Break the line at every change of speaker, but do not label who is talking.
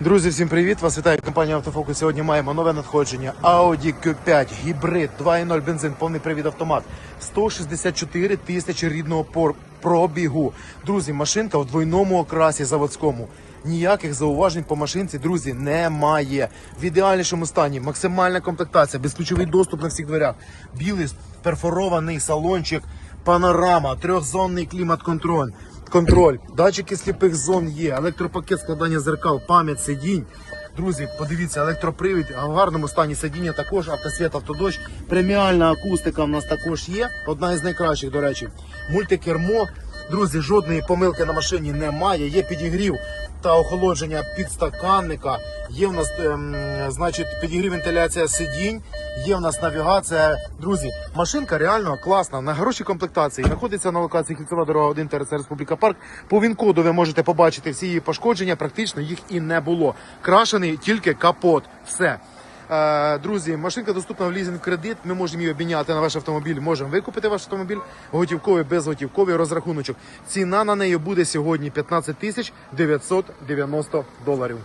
Друзі, всім привіт! Вас вітає компанія Автофокус. Сьогодні маємо нове надходження Audi Q5 гібрид 2.0 бензин, повний привід автомат. 164 тисячі рідного пробігу. Друзі, машинка в двойному окрасі заводському. Ніяких зауважень по машинці, друзі, немає. В ідеальнішому стані максимальна комплектація, безключовий доступ на всіх дверях. Білий перфорований салончик, панорама, трьохзонний клімат-контроль. Контроль, датчики сліпих зон є, електропакет складання зеркал, пам'ять сидінь. Друзі, подивіться, електропривід, в гарному стані сидіння також, автосвіт, автодощ. Преміальна акустика в нас також є. Одна із найкращих, до речі. Мультикермо. Друзі, жодної помилки на машині немає. Є підігрів та охолодження підстаканника. Є в нас, ем, значить, підігрів вентиляція сидінь. Є в нас навігація. Друзі, машинка реально класна. На хорошій комплектації. Знаходиться на локації Кільцева дорога 1 ТРЦ Республіка Парк. По він-коду ви можете побачити всі її пошкодження. Практично їх і не було. Крашений тільки капот. Все. Е, Друзі, машинка доступна в лізинг кредит. Ми можемо її обміняти на ваш автомобіль. Можемо викупити ваш автомобіль готівковий, безготівковий розрахуночок. Ціна на неї буде сьогодні 15 тисяч 990 доларів.